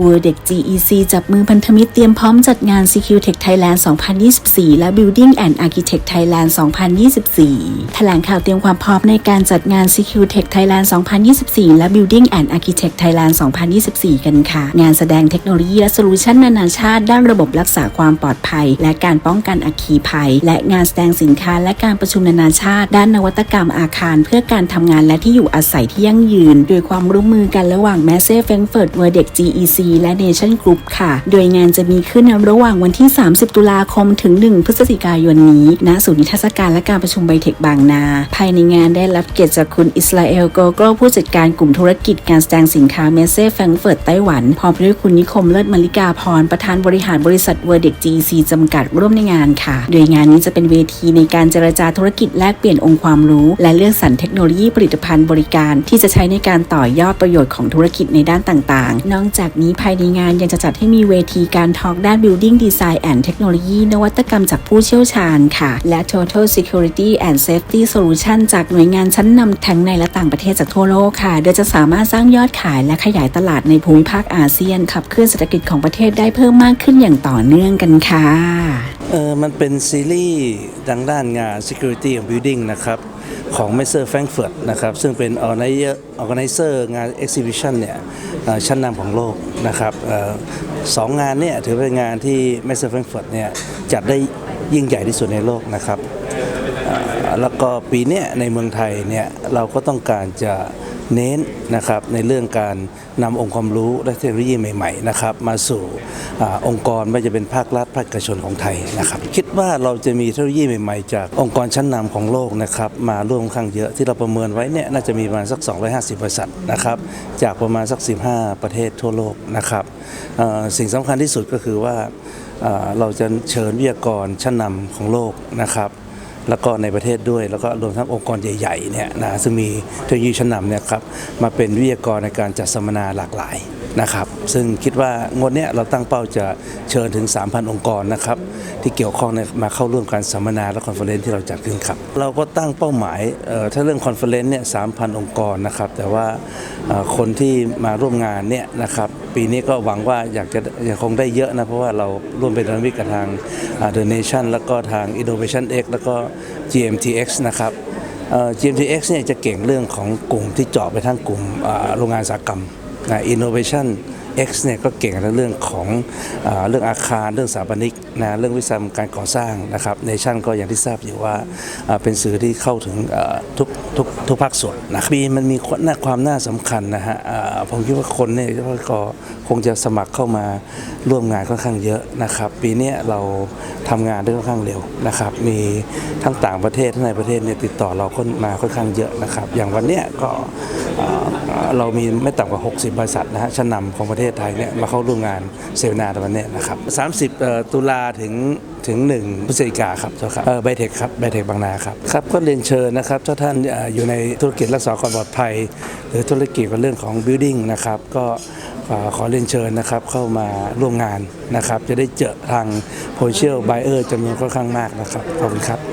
w o r d e c GEC จับมือพันธมิตรเตรียมพร้อมจัดงาน CQTech Thailand 2024 และ Building and Architect Thailand 2024 แถลงข่าวเตรียมความพร้อมในการจัดงาน CQTech Thailand 2024 และ Building and Architect Thailand 2024 กันค่ะ งานแสดงเทคโนโลยีและโซลูชันนานาชาติ ด้านระบบรักษาความปลอดภัย และการป้องกันอัคคีภัย และงานแสดงสินค้าและการประชุมนานาชาติ ด้านนวัตกรรมอาคาร เพื่อการทำงานและที่อยู่อาศัยที่ยั่งยืน โดยความร่วมมือกันระหว่าง m a s s e Frankfurt w o r d e c GEC และ Nation Group ค่ะ โดยงานจะมีขึ้นในระหว่างวันที่ 30 ตุลาคมถึง 1 พฤศจิกายนนี้ ณ ศูนย์นิทรรศการและการประชุมไบเทคบางนา ภายในงานได้รับเกียรติจากคุณอิสราเอลโกโกผู้จัดการกลุ่มธุรกิจการแสดงสินค้าเมเซ่แฟรงเฟิร์ตไต้หวัน พร้อมด้วยคุณนิคมเลิศมลิกาพร ประธานบริหารบริษัทเวอร์เด็ก GEC จำกัดร่วมในงานค่ะ โดยงานนี้จะเป็นเวทีในการเจรจาธุรกิจแลกเปลี่ยนองค์ความรู้ และเลือกสรรเทคโนโลยีผลิตภัณฑ์บริการ ที่จะใช้ในการต่อยอดประโยชน์ของธุรกิจในด้านต่างๆ นอกจากนี้ภายในงานยังจะจัดให้มีเวทีการทอล์กด้าน Building Design and Technology นวัตกรรมจากผู้เชี่ยวชาญค่ะ และ Total Security and Safety Solution จากหน่วยงานชั้นนำทั้งในและต่างประเทศจากทั่วโลกค่ะ โดยจะสามารถสร้างยอดขายและขยายตลาดในภูมิภาคอาเซียนขับเคลื่อนเศรษฐกิจของประเทศได้เพิ่มมากขึ้นอย่างต่อเนื่องกันค่ะ เออมันเป็นซีรีส์ดังด้านงาน Security and Building นะครับ ของ m e s s e r Frankfurt นะครับ ซึ่งเป็น Organizer Organizer งาน Exhibition เนี่ยชั้นนำของโลกนะครับออสองงานเนี่ยถือเป็นงานที่ m e s s e r Frankfurt เนี่ยจัดได้ยิ่งใหญ่ที่สุดในโลกนะครับ แล้วก็ปีนี้ในเมืองไทยเนี่ยเราก็ต้องการจะเน้นนะครับในเรื่องการนำองค์ความรู้และเทคโนโลยีใหม่ๆนะครับมาสู่อองค์กรไม่ว่าจะเป็นภาครัฐภาคเอกชนของไทยนะครับ คิดว่าเราจะมีเทคโนโลยีใหม่ๆ จากองค์กรชั้นนำของโลกนะครับมาร่วมข้างเยอะที่เราประเมินไว้เนี่ยน่าจะมีประมาณสัก 250 บริษัทนะครับจากประมาณสัก 15 ประเทศทั่วโลกนะครับสิ่งสำคัญที่สุดก็คือว่าเอ่อเราจะเชิญวิทยากรชั้นนำของโลกนะครับ แล้วก็ในประเทศด้วย แล้วก็รวมทั้งองค์กรใหญ่ๆเนี่ยนะซึ่งมีเทคโนโลยีชั้นนำเนี่ยครับมาเป็นวิทยากรในการจัดสัมมนาหลากหลาย นะครับ ซึ่งคิดว่างวดเนี้ยเราตั้งเป้าจะเชิญถึง 3,000 องค์กรนะครับที่เกี่ยวข้องมาเข้าร่วมการสัมมนาและคอนเฟอเรนซ์ที่เราจัดขึ้นครับ เราก็ตั้งเป้าหมายเอ่อถ้าเรื่องคอนเฟอเรนซ์เนี่ย3,000 องค์กรนะครับ แต่ว่าคนที่มาร่วมงานเนี่ยนะครับปีนี้ก็หวังว่าอยากจะยังคงได้เยอะนะ เพราะว่าเราร่วมเป็นพันธมิกับทางอ่า The Nation แล้วก็ทาง Innovation X แล้วก็ GMTX นะครับเอ่อ GMTX เนี่ยจะเก่งเรื่องของกลุ่มที่เจาะไปทั้งกลุ่มโรงงานอุตสาหกรรม นะ Innovation X เนี่ยก็เก่งในเรื่องของอเรื่องอาคารเรื่องสถาปนิกนะเรื่องวิศวกรรมการก่อสร้างนะครับเนชั่นก็อย่างที่ทราบอยู่ว่าเป็นสื่อที่เข้าถึงทุกทุกทุกภาคส่วนนะครับปีมันมีความน่าความน่าสำคัญนะฮะผมคิดว่าคนเนี่ยก็คงจะสมัครเข้ามาร่วมงานค่อนข้างเยอะนะครับ ปีนี้เราทำงานได้ค่อนข้างเร็วนะครับ มีทั้งต่างประเทศทั้งในประเทศเนี่ยติดต่อเราคนมาค่อนข้างเยอะนะครับ อย่างวันเนี้ยก็เรามีไม่ต่ำกว่า 60 บริษัทนะฮะชั้นนำของประเทศไทยเนี่ยมาเข้าร่วมงานเสวนาในวันเนี้ยนะครับ 30เอ่อตุลาถึงถึง1พฤศจิกาครับเจ้าครับไบเทคครับไบเทคบางนาครับครับก็เรียนเชิญนะครับถ้าท่านเอ่ออยู่ในธุรกิจรักษาความปลอดภัย หรือธุรกิจกับเรื่องของ building นะครับก็ขอขอเรียนเชิญนะครับเข้ามาร่วมงานนะครับ จะได้เจอทาง potential buyer จำนวนค่อนข้างมากนะครับ ขอบคุณครับ